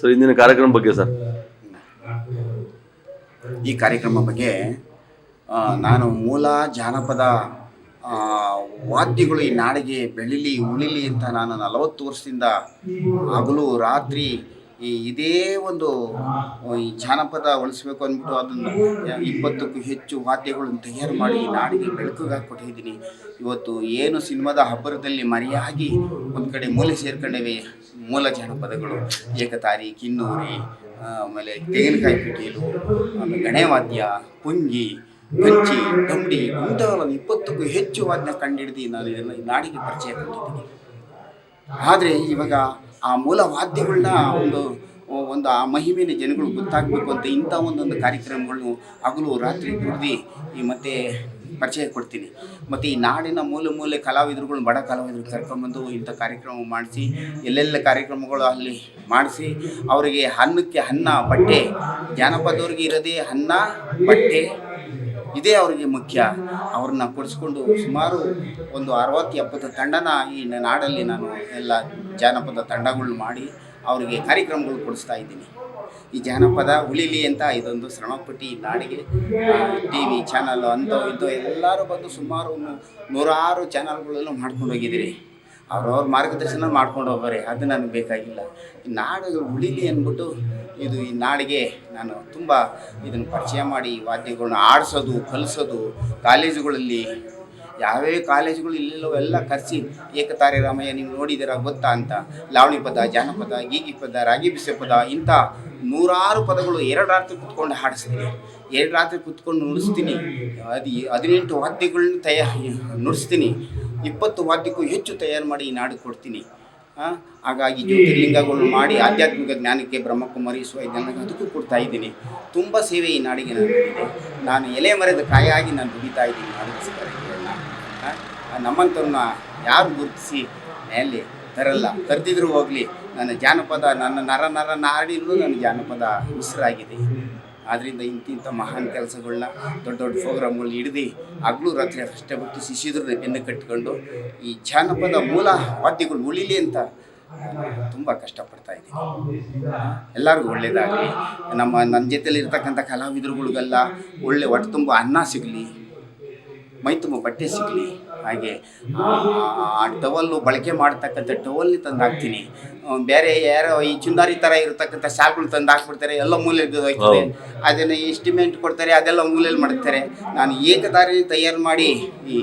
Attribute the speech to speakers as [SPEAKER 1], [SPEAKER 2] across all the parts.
[SPEAKER 1] Sir, ಇಂದಿನ ಕಾರ್ಯಕ್ರಮ ಬಗ್ಗೆ ಸರ್.
[SPEAKER 2] ಈ ಕಾರ್ಯಕ್ರಮ ಬಗ್ಗೆ ನಾನು ಮೂಲ ಜಾನಪದ ವಾದ್ಯಗಳು ಈ ನಾಡಿಗೆ ಬೆಳಿಲಿ, ಉಳಿಲಿ ಅಂತ ನಾನು ನಲವತ್ತು ವರ್ಷದಿಂದ ಹಗಲು, ರಾತ್ರಿ ಈ ಇದೇ ಒಂದು, ಈ ಜಾನಪದ ಉಳಿಸ್ಬೇಕು ಅಂದ್ಬಿಟ್ಟು ಅದನ್ನು ಇಪ್ಪತ್ತಕ್ಕೂ ಹೆಚ್ಚು ವಾದ್ಯಗಳನ್ನು ತಯಾರು ಮಾಡಿ ನಾಡಿಗೆ ಬೆಳಕಿಗೆ ಹಾಕ್ಕೊಟ್ಟಿದ್ದೀನಿ ಇವತ್ತು ಏನು ಸಿನಿಮಾದ ಹಬ್ಬರದಲ್ಲಿ ಮರೆಯಾಗಿ ಒಂದು ಕಡೆ ಮೂಲೆ ಸೇರ್ಕೊಂಡಿವೆ ಮೂಲ ಜಾನಪದಗಳು. ಏಕತಾರಿ, ಕಿನ್ನೂರಿ ಆಮೇಲೆ ತೆಂಗಿನಕಾಯಿ ಪಿಟೀಲು ಆಮೇಲೆ ಗಣೇವಾದ್ಯ ಪುಂಗಿ ಕಂಚಿ ದಂಡಿ ಮುಂತಾದ ಇಪ್ಪತ್ತಕ್ಕೂ ಹೆಚ್ಚು ವಾದ್ಯ ಕಂಡಿಡಿದು ನಾನು ಇದನ್ನು ನಾಡಿಗೆ ಪರಿಚಯ ಕೊಟ್ಟಿದ್ದೀನಿ. ಆದರೆ ಇವಾಗ ಆ ಮೂಲ ವಾದ್ಯಗಳನ್ನ ಒಂದು ಒಂದು ಆ ಮಹಿಮೆಯ ಜನಗಳು ಗೊತ್ತಾಗಬೇಕು ಅಂತ ಇಂಥ ಒಂದೊಂದು ಕಾರ್ಯಕ್ರಮಗಳನ್ನು ಹಗಲು ರಾತ್ರಿ ದುಡ್ದು ಈ ಮತ್ತೆ ಪರಿಚಯ ಕೊಡ್ತೀನಿ. ಮತ್ತು ಈ ನಾಡಿನ ಮೂಲೆ ಮೂಲೆ ಕಲಾವಿದರುಗಳು ಬಡ ಕಲಾವಿದರು ಕರ್ಕೊಂಡ್ಬಂದು ಇಂಥ ಕಾರ್ಯಕ್ರಮ ಮಾಡಿಸಿ, ಎಲ್ಲೆಲ್ಲ ಕಾರ್ಯಕ್ರಮಗಳು ಅಲ್ಲಿ ಮಾಡಿಸಿ, ಅವರಿಗೆ ಅನ್ನಕ್ಕೆ ಅನ್ನ, ಬಟ್ಟೆ, ಜಾನಪದವ್ರಿಗೆ ಇರೋದೇ ಅನ್ನ, ಬಟ್ಟೆ, ಇದೇ ಅವರಿಗೆ ಮುಖ್ಯ. ಅವ್ರನ್ನ ಕೊಡಿಸ್ಕೊಂಡು ಸುಮಾರು ಒಂದು ಅರವತ್ತು ಎಪ್ಪತ್ತು ತಂಡನ ಈ ನಾಡಲ್ಲಿ ನಾನು ಎಲ್ಲ ಜಾನಪದ ತಂಡಗಳು ಮಾಡಿ ಅವರಿಗೆ ಕಾರ್ಯಕ್ರಮಗಳು ಕೊಡಿಸ್ತಾ ಇದ್ದೀನಿ. ಈ ಜಾನಪದ ಉಳಿಲಿ ಅಂತ ಇದೊಂದು ಶ್ರಮಪಟ್ಟಿ ನಾಡಿಗೆ ಟಿ ವಿ ಚಾನಲ್ ಅಂಥವು ಇಂಥವು ಎಲ್ಲರೂ ಬಂದು ಸುಮಾರು ನೂರಾರು ಚಾನಲ್ಗಳಲ್ಲೂ ಮಾಡ್ಕೊಂಡು ಹೋಗಿದ್ದೀರಿ. ಅವ್ರವ್ರ ಮಾರ್ಗದರ್ಶನ ಮಾಡ್ಕೊಂಡು ಹೋಗೋರೆ ಅದು ನನಗೆ ಬೇಕಾಗಿಲ್ಲ. ನಾಡು ಉಳಿಲಿ ಅಂದ್ಬಿಟ್ಟು ಇದು ಈ ನಾಡಿಗೆ ನಾನು ತುಂಬ ಇದನ್ನು ಪರಿಚಯ ಮಾಡಿ ವಾದ್ಯಗಳನ್ನ ಆಡಿಸೋದು, ಕಲಿಸೋದು, ಕಾಲೇಜುಗಳಲ್ಲಿ ಯಾವ್ಯಾವ ಕಾಲೇಜುಗಳು ಇಲ್ಲಿಲ್ಲವೋ ಎಲ್ಲ ಕರೆಸಿ. ಏಕತಾರೆ ರಾಮಯ್ಯ, ನೀವು ನೋಡಿದ್ದೀರಾ, ಗೊತ್ತಾ ಅಂತ. ಲಾವಣಿ ಪದ, ಜಾನಪದ, ಗೀಗಿ ಪದ, ರಾಗಿ ಬಿಸಿ ಪದ, ಇಂಥ ನೂರಾರು ಪದಗಳು ಎರಡು ರಾತ್ರಿ ಕುತ್ಕೊಂಡು ಹಾಡಿಸ್ತೀನಿ. ಎರಡು ರಾತ್ರಿ ಕುತ್ಕೊಂಡು ನುಡಿಸ್ತೀನಿ. ಅದು ಹದಿನೆಂಟು ವಾದ್ಯಗಳನ್ನ ತಯಾ ನುಡಿಸ್ತೀನಿ. ಇಪ್ಪತ್ತು ವಾದ್ಯಕ್ಕೂ ಹೆಚ್ಚು ತಯಾರು ಮಾಡಿ ಈ ನಾಡು ಕೊಡ್ತೀನಿ. ಹಾಗಾಗಿ ಜ್ಯೋತಿರ್ಲಿಂಗಗಳನ್ನು ಮಾಡಿ ಆಧ್ಯಾತ್ಮಿಕ ಜ್ಞಾನಕ್ಕೆ ಬ್ರಹ್ಮಕುಮಾರಿ ಇದೆಲ್ಲ ಅದಕ್ಕೂ ಕೊಡ್ತಾ ಇದ್ದೀನಿ. ತುಂಬ ಸೇವೆ ಈ ನಾಡಿಗೆ ನಾನು ನಾನು ಎಲೆ ಮರೆದ ಕಾಯಾಗಿ ನಾನು ದುಡಿತಾ ಇದ್ದೀನಿ. ನಾಡಿಗೋಸ್ಕರ ನಮ್ಮಂಥವ್ರನ್ನ ಯಾರು ಗುರುತಿಸಿ ಅಲ್ಲಿ ತರಲ್ಲ ತರ್ತಿದ್ರು ಹೋಗಲಿ, ನನ್ನ ಜಾನಪದ, ನನ್ನ ನರ ನರ ನಾಡಿನೂ ನನ್ನ ಜಾನಪದ ಉಸಿರಾಗಿದೆ. ಆದ್ದರಿಂದ ಇಂತಿಂಥ ಮಹಾನ್ ಕೆಲಸಗಳನ್ನ ದೊಡ್ಡ ದೊಡ್ಡ ಪ್ರೋಗ್ರಾಮ್ಗಳು ಹಿಡಿದು ಹಗಲು ರಾತ್ರಿ ಕಷ್ಟಪಟ್ಟು ಶಿಶಿದ್ರು ಬೆನ್ನು ಕಟ್ಟಿಕೊಂಡು ಈ ಜಾನಪದ ಮೂಲ ವಾದ್ಯಗಳು ಉಳಿಲಿ ಅಂತ ತುಂಬ ಕಷ್ಟಪಡ್ತಾ ಇದ್ದೀನಿ. ಎಲ್ಲರಿಗೂ ಒಳ್ಳೆಯದಾಗಲಿ ನಮ್ಮ, ನನ್ನ ಜೊತೆಲಿ ಇರ್ತಕ್ಕಂಥ ಕಲಾವಿದರುಗಳಿಗೆಲ್ಲ ಒಳ್ಳೆ ಹೊಟ್ಟೆ ತುಂಬ ಅನ್ನ ಸಿಗಲಿ. ಮೈ ತುಂಬ ಬಟ್ಟೆ ಸಿಗಲಿ. ಹಾಗೆ ಆ ಟವಲ್ಲು ಬಳಕೆ ಮಾಡ್ತಕ್ಕಂಥ ಟವಲ್ ತಂದು ಹಾಕ್ತೀನಿ. ಬೇರೆ ಯಾರೋ ಈ ಚುಂದಾರಿ ಥರ ಇರತಕ್ಕಂಥ ಶಾಲ್ಗಳು ತಂದು ಹಾಕ್ಬಿಡ್ತಾರೆ ಎಲ್ಲ ಮೂಲೆ ಹೋಗ್ತದೆ. ಅದನ್ನು ಎಸ್ಟಿಮೇಟ್ ಕೊಡ್ತಾರೆ ಅದೆಲ್ಲ ಮೂಲೆಯಲ್ಲಿ ಮಾಡ್ತಾರೆ. ನಾನು ಏಕದಾರಿ ತಯಾರು ಮಾಡಿ ಈ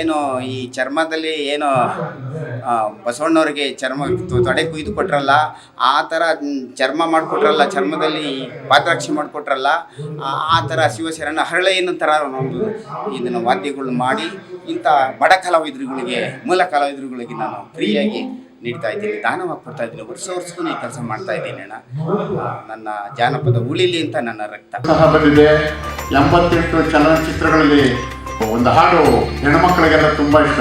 [SPEAKER 2] ಏನು ಈ ಚರ್ಮದಲ್ಲಿ ಏನೋ ಬಸವಣ್ಣವ್ರಿಗೆ ಚರ್ಮ ತೊಡೆ ಕುಯ್ದು ಕೊಟ್ರಲ್ಲ, ಆ ಥರ ಚರ್ಮ ಮಾಡಿಕೊಟ್ರಲ್ಲ, ಚರ್ಮದಲ್ಲಿ ಪಾತ್ರಾಕ್ಷಿ ಮಾಡಿಕೊಟ್ರಲ್ಲ, ಆ- ಥರ ಶಿವಶರಣ ಹರಳೆ ಏನೋ ಥರ ಒಂದು ಇದನ್ನು ವಾದ್ಯಗಳು ಮಾಡಿ ಇಂಥ ಬಡ ಕಲಾವಿದ್ರುಗಳಿಗೆ, ಮೂಲ ಕಲಾವಿದ್ರುಗಳಿಗೆ ನಾನು ಫ್ರೀಯಾಗಿ ನೀಡ್ತಾ ಇದ್ದೀನಿ. ದಾನವಾಗಿ ಕೊಡ್ತಾ ಇದ್ದೀನಿ. ವರ್ಷ ವರ್ಷಕ್ಕೂ ಈ ಕೆಲಸ ಮಾಡ್ತಾ ಇದ್ದೀನಿ ಅಣ್ಣ. ನನ್ನ ಜಾನಪದ ಉಳಿಲಿ ಅಂತ ನನ್ನ ರಕ್ತ.
[SPEAKER 3] ಬಂದಿದೆ. ಎಂಬತ್ತೆಂಟು ಚಲನಚಿತ್ರಗಳಲ್ಲಿ ಒಂದು ಹಾಡು ಹೆಣ್ಮಕ್ಳಿಗೆಲ್ಲ ತುಂಬ ಇಷ್ಟ.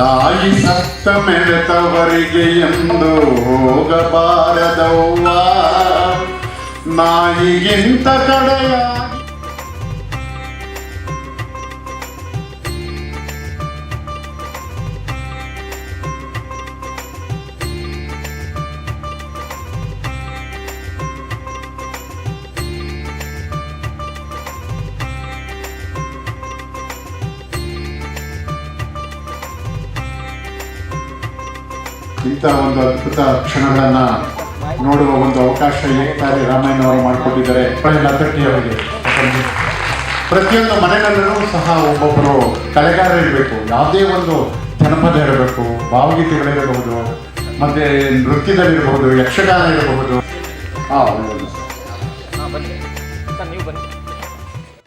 [SPEAKER 3] ತಾಯಿ ಸತ್ತ ಮೆರೆತವರಿಗೆ ಎಂದು ಹೋಗಬಾರದವ್ವ. ನಾಯಿಗಿಂತ ಕಡೆಯ ಇಂಥ ಒಂದು ಅದ್ಭುತ ಕ್ಷಣಗಳನ್ನ ನೋಡುವ ಒಂದು ಅವಕಾಶ ಏಕಾರಿ ರಾಮಾಯಣ ಅವರು ಮಾಡಿಕೊಟ್ಟಿದ್ದಾರೆ ಅವರಿಗೆ ಪ್ರತಿಯೊಂದು ಮನೆಗಳಲ್ಲೂ ಸಹ ಒಬ್ಬೊಬ್ಬರು ಕಲೆಗಾರ ಇರಬೇಕು. ಯಾವುದೇ ಒಂದು ಜನಪದ ಇರಬೇಕು, ಭಾವಗೀತೆಗಳಿರಬಹುದು, ಮತ್ತೆ ನೃತ್ಯದಲ್ಲಿರಬಹುದು, ಯಕ್ಷಗಾನ ಇರಬಹುದು. ಒಳ್ಳೆಯದು